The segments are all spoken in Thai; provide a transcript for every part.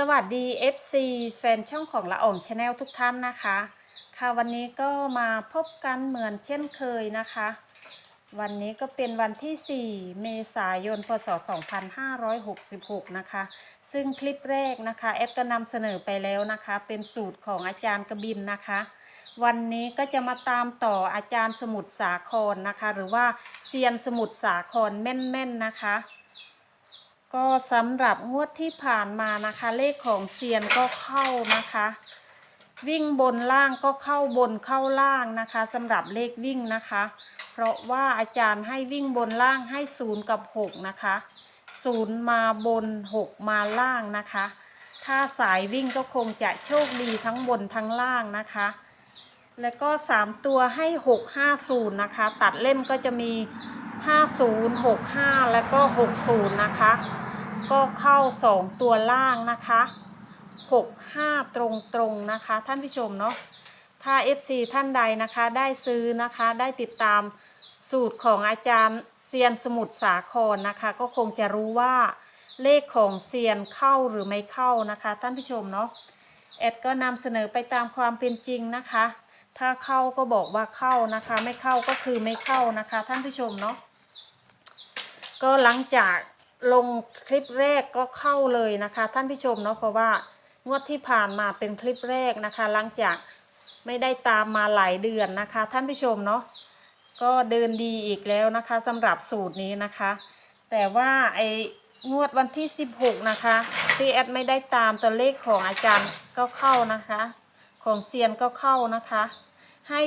สวัสดี FC แฟนช่องของละอ่องชาแนลทุกท่านนะคะ ค่ะวันนี้ก็มาพบกันเหมือนเช่นเคยนะคะ วันนี้ก็เป็นวันที่ 4 เมษายน พศ 2566 นะคะ ซึ่งคลิปแรกนะคะแอดก็นำเสนอไปแล้วนะคะ เป็นสูตรของอาจารย์กบินนะคะ วันนี้ก็จะมาตามต่ออาจารย์สมุทรสาครนะคะ หรือว่าเซียนสมุทรสาครแม่นๆนะคะ ก็สำหรับงวดที่ผ่านมานะคะ เลขของเซียนก็เข้านะคะ วิ่งบนล่างก็เข้าบนเข้าล่างนะคะสำหรับเลขวิ่งนะคะ เพราะว่าอาจารย์ให้วิ่งบนล่างให้ศูนย์กับหกนะคะศูนย์มาบนหกมาล่างนะคะ ถ้าสายวิ่งก็คงจะโชคดีทั้งบนทั้งล่างนะคะ แล้วก็สามตัวให้หกห้าศูนย์นะคะ ตัดเล่นก็จะมี 50 65 แล้วก็ 60 นะคะ ก็เข้า 2 ตัวล่างนะคะ 65 ตรงๆนะคะ ท่านผู้ชมเนาะถ้า FC ท่านใดนะคะได้ซื้อนะคะได้ติดตามสูตรของอาจารย์เซียนสมุทรสาครนะคะ ก็คงจะรู้ว่าเลขของเซียนเข้าหรือไม่เข้านะคะ ท่านผู้ชมเนาะแอดก็นำเสนอไปตามความเป็นจริงนะคะ ถ้าเข้าก็บอกว่าเข้านะคะ ไม่เข้าก็คือไม่เข้านะคะ ท่านผู้ชมเนาะ ก็หลังจากลงคลิปแรกก็เข้าเลยนะคะ ท่านผู้ชมเนาะเพราะว่างวดที่ผ่านมาเป็นคลิปแรกนะคะ หลังจากไม่ได้ตามมาหลายเดือนนะคะ ท่านผู้ชมเนาะก็เดินดีอีกแล้วนะคะสำหรับสูตรนี้นะคะ แต่ว่าไองวดวันที่ 16 นะคะที่แอดไม่ได้ตามตัวเลขของอาจารย์ก็เข้านะคะ ของเซียนก็เข้านะคะ ให้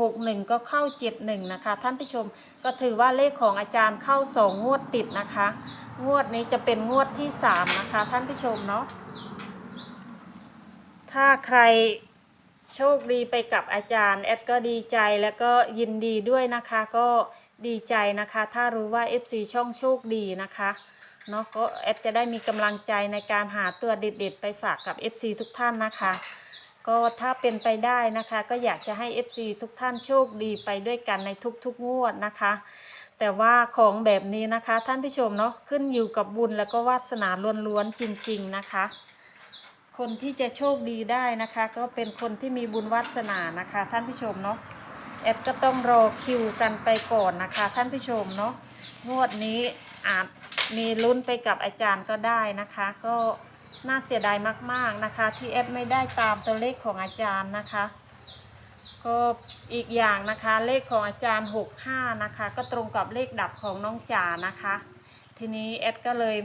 761 ก็เข้า 71 นะคะ ท่านผู้ชมก็ถือว่าเลขของอาจารย์เข้า 2 งวดติดนะคะ งวดนี้จะเป็นงวดที่ 3 นะคะ ท่านผู้ชมเนาะถ้าใครโชคดีไปกับอาจารย์แอดก็ดีใจแล้วก็ยินดีด้วยนะคะ ก็ดีใจนะคะ ถ้ารู้ว่า FC ช่องโชคดีนะคะเนาะก็แอดจะได้มีกำลังใจในการหาตัวเด็ดๆ ไปฝากกับ FC ทุกท่านนะคะ ก็ถ้าเป็นไปได้นะคะ ก็อยากจะให้ FC ทุกท่านโชคดีไปด้วยกันในทุกๆงวดนะคะ แต่ว่าของแบบนี้นะคะท่านผู้ชมเนาะขึ้นอยู่กับบุญแล้วก็วาสนาล้วนๆจริง ๆนะคะ คนที่จะโชคดีได้นะคะ ก็เป็นคนที่มีบุญวาสนานะคะ ท่านผู้ชมเนาะแอดก็ต้องรอคิวกันไปก่อนนะคะ ท่านผู้ชมเนาะงวดนี้อาจมีลุ้นไปกับอาจารย์ก็ได้นะคะ ก็ น่าเสียดายมากๆนะคะ ที่แอดไม่ได้ตามตัวเลขของอาจารย์นะคะ ก็อีกอย่างนะคะเลขของอาจารย์ 65 นะคะ ก็ตรงกับเลขดับของน้องจ๋านะคะ ทีนี้แอดก็เลย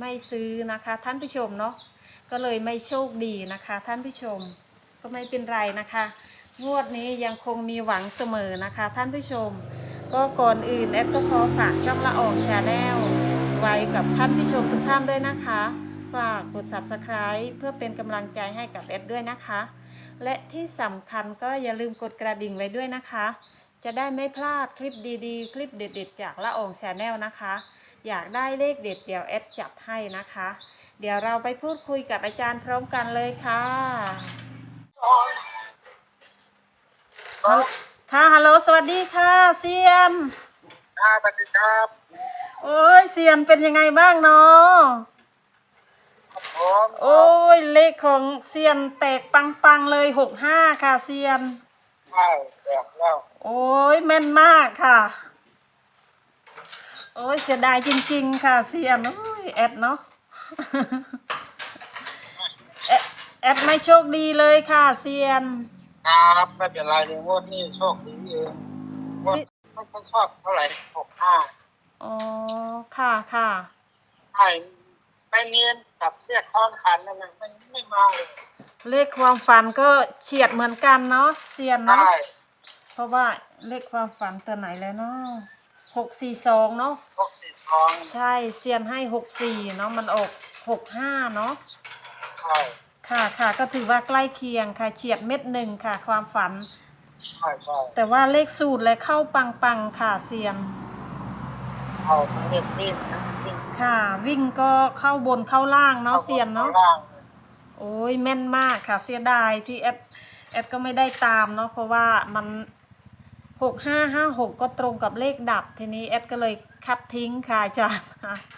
ไม่ซื้อนะคะท่านผู้ชมเนาะก็เลยไม่โชคดีนะคะ ท่านผู้ชมก็ไม่เป็นไรนะคะงวดนี้ยังคงมีหวังเสมอนะคะ ท่านผู้ชม ก็ก่อนอื่นแอดก็ขอฝากช่องละอองชาแนลไว้กับท่านผู้ชมทุกท่านด้วยนะคะ ฝากกด subscribe เพื่อเป็นกำลังใจให้กับแอดด้วยนะคะ และที่สำคัญก็อย่าลืมกดกระดิ่งไว้ด้วยนะคะ จะได้ไม่พลาดคลิปดีๆ คลิปเด็ด ๆ จากละอองชาแนลนะคะ อยากได้เลขเด็ดเดี๋ยวแอดจัดให้นะคะ เดี๋ยวเราไปพูดคุยกับอาจารย์พร้อมกันเลยค่ะค่ะฮัลโหลสวัสดีค่ะเซียน ครับสวัสดีครับ โอ้ยเซียนเป็นยังไงบ้างเนาะผม โอ้ยเลขของเซียนแตกปังๆเลยหกห้าค่ะเซียนได้แบบแล้วโอ้ยแม่นมากค่ะ โอ้ยเสียดายจริง ๆ ค่ะเซียนโอ้ยแอดเนาะแอดแอดไม่โชคดีเลยค่ะเซียน ครับไม่เป็นไรเลยงวดนี้โชคดีเองงวดสิฉันชอบเท่าไหร่หกห้าอ๋อค่ะค่ะใช่ไปเนียน กับเรียกค้อนขันนั่นนะมันไม่มาเลยเลขความฝันก็เฉียดเหมือนกันเนาะเซียนเนาะได้เพราะว่าเลขความฝันตัวไหนแล้วเนาะหกสี่สองเนาะ หกสี่สองใช่เซียนให้หกสี่เนาะมันออกหกห้าเนาะ ใช่ค่ะค่ะก็ถือว่าใกล้เคียงค่ะเฉียดเม็ดหนึ่งค่ะ ความฝัน ใช่ใช่แต่ว่าเลขสูตรเลยเข้าปังปังๆค่ะเซียน เอาทั้งเรียบวิ่งทั้งวิ่งค่ะ วิ่งก็เข้าบนเข้าล่างเนาะเซียนเนาะข้งล่างโอ้ยแม่นมากค่ะ เสียดายที่แอดแอดก็ไม่ได้ตามเนาะเพราะว่ามันหกห้าห้าหกก็ตรงกับเลขดับทีนี้แอดก็เลยคัดทิ้งค่ะอาจารย์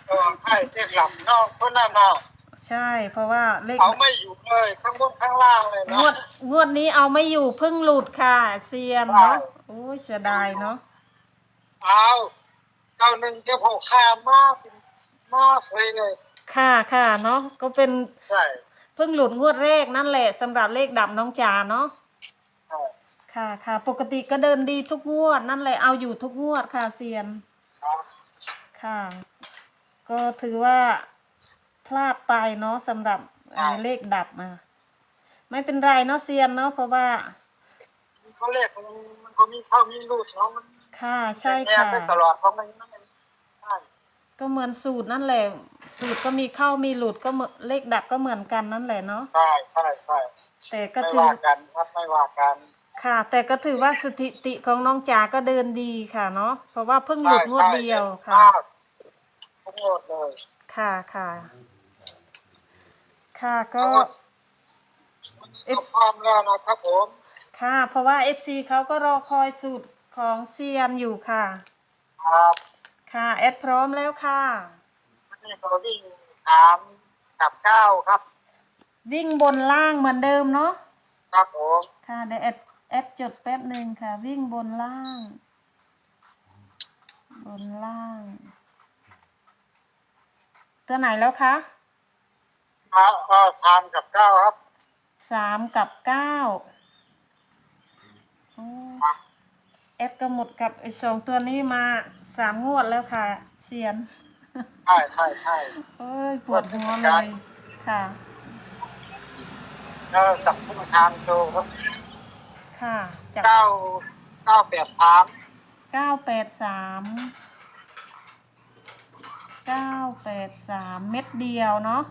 เออใช่เรียกหลับนอกคนหน้านอกใช่ เพราะว่าเลขเขาไม่อยู่เลยข้างบนข้างล่างเลยงนะวดงวดนี้เอาไม่อยู่เพิ่งหลุดค่ะ เซียนเนาะโอ้ยเสียดายเนาะเอา เก้าหนึ่งเจ้าพ่อข้ามากมากเลยเลยค่ะค่ะเนาะก็เป็นใช่เพิ่งหลุดงวดแรกนั่นแหละสำหรับเลขดับน้องจ๋าเนาะใช่ค่ะค่ะปกติก็เดินดีทุกงวดนั่นแหละเอาอยู่ทุกงวดค่ะเซียนครับค่ะ ก็ถือว่าพลาดไปเนาะสำหรับไอ้เลขดับอะไม่เป็นไรเนาะเซียนเนาะเพราะว่า เขาเรียกมันมันก็มีเข้ามีรูดเนาะมัน ค่ะใช่เป็นแนวค่ะไปตลอดเพราะมันมันใช่ก็เหมือนสูตรนั่นแหละ สูตรก็มีเข้ามีหลุดก็เหมือนเลขดับก็เหมือนกันนั่นแหละเนาะใช่ใช่ใช่แต่ก็ไม่ถือว่ากันครับไม่ว่ากันค่ะ แต่ก็ถือว่าสถิติของน้องจ๋าก็เดินดีค่ะเนาะเพราะว่าเพิ่งหลุดงวดเดียวค่ะ ทั้งหมดเลยค่ะค่ะ ค่ะก็ทั้งหมดก็พร้อมแล้วนะครับผม ค่ะ เพราะว่า FC เขาก็รอคอยสูตร ของเซียนอยู่ค่ะ ครับค่ะแอดพร้อมแล้วค่ะวันนี้เราวิ่งสามกับเก้าครับ วิ่งบนล่างเหมือนเดิมเนาะครับผมค่ะเดี๋ยวแอดแอดจดแป๊บหนึ่งค่ะ วิ่งบนล่าง บนล่าง ตัวไหนแล้วคะครับก็สามกับเก้าครับสามกับเก้าโอ้ แอดก็หมดกับไอ้สองตัวนี้มาสามงวดแล้วค่ะเซียน ใช่ใช่ใช่เอ้ยปวดหัวเลยค่ะ แล้วสับผู้ชามโตครับค่ะจากเก้าเก้าแปดสามเก้าแปดสามเก้าแปดสามเม็ดเดียวเนาะ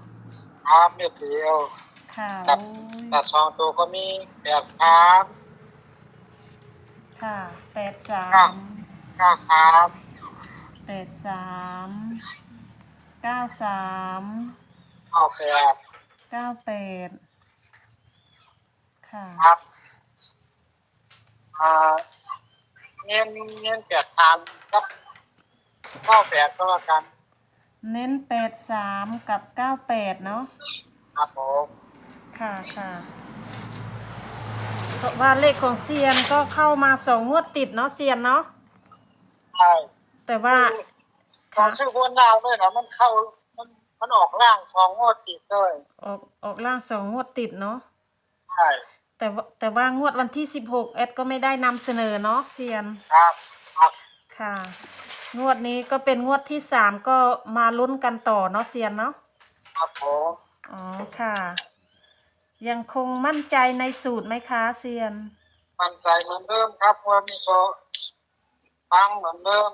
ครับเม็ดเดียวค่ะครับโอ้ยแต่สองตัวก็มีแปดสาม ค่ะแปดสาครับมเก้าสามแปดสามเก้าสามเก้าแปดเก้าแปดค่ะครับอ่าเน้นเน้นแปดสามครับเก้าแปดก็แล้วกัน เน้นแปดสามกับเก้าแปดเนาะครับผมค่ะค่ะ เพราะว่าเลขของเซียนก็เข้ามาสองงวดติดเนาะเซียนเนาะใช่แต่ว่าตอนชื่อพวนดาวด้วยนะมันเข้ามันมันออกล่างสองงวดติดเลยออกออกล่างสองงวดติดเนาะใช่แต่ว่าแต่ว่างวดวันที่สิบหกแอดก็ไม่ได้นำเสนอเนาะเซียนครับครับค่ะ งวดนี้ก็เป็นงวดที่สามก็มาลุ้นกันต่อเนาะเซียนเนาะครับผม อ๋อค่ะ ยังคงมั่นใจในสูตรไหมคะเซียน มั่นใจเหมือนเดิมครับวันนี้ก็ปังเหมือนเดิม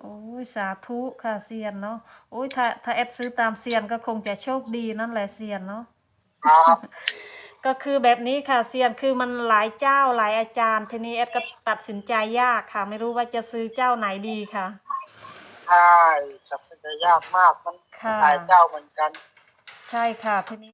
โอ้ยสาธุค่ะเซียนเนาะโอ้ยถ้าถ้าแอดซื้อตามเซียนก็คงจะโชคดีนั่นแหละเซียนเนาะ ครับก็คือแบบนี้ค่ะเซียนคือมันหลายเจ้าหลายอาจารย์ทีนี้แอดก็ตัดสินใจยากค่ะ ไม่รู้ว่าจะซื้อเจ้าไหนดีค่ะ ใช่ตัดสินใจยากมากมันค่ะ หลายเจ้าเหมือนกัน ใช่ค่ะทีนี้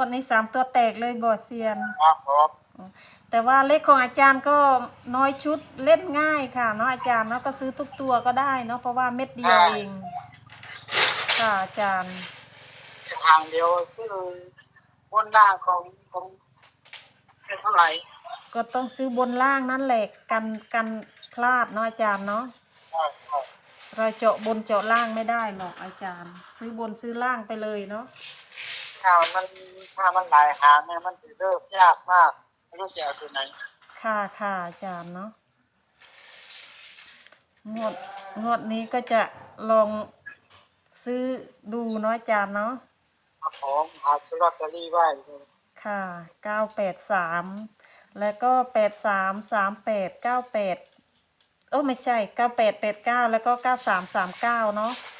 วดนี้สามตัวแตกเลยบอดเซียน ครับผมแต่ว่าเลขของอาจารย์ก็น้อยชุดเล่นง่ายค่ะเนาะอาจารย์เนาะก็ซื้อทุกตัวก็ได้เนาะเพราะว่าเม็ดเดียวเองค่ะอาจารย์แต่ทางเดียวซื้อบนล่างของของเป็นเท่าไหร่ก็ต้องซื้อบนล่างนั่นแหละกันกันพลาดเนาะอาจารย์เนาะใช่ใช่เราเจาะบนเจาะล่างไม่ได้หรอกอาจารย์ ซื้อบนซื้อล่างไปเลยเนาะ ถ้ามันถ้ามันหลายหางเนี่ยมันถือเลิกยากมากไม่รู้จะเอาตัวไหนค่ะค่ะอาจารย์เนาะงวดงวดนี้ก็จะลองซื้อดูเนาะอาจารย์เนาะเอาของหาซื้อลอตเตอรี่ไว้เลยค่ะเก้าแปดสามแล้วก็แปดสามสามแปดเก้าแปดโอ้ไม่ใช่เก้าแปดแปดเก้าแล้วก็เก้าสามสามเก้าเนาะใ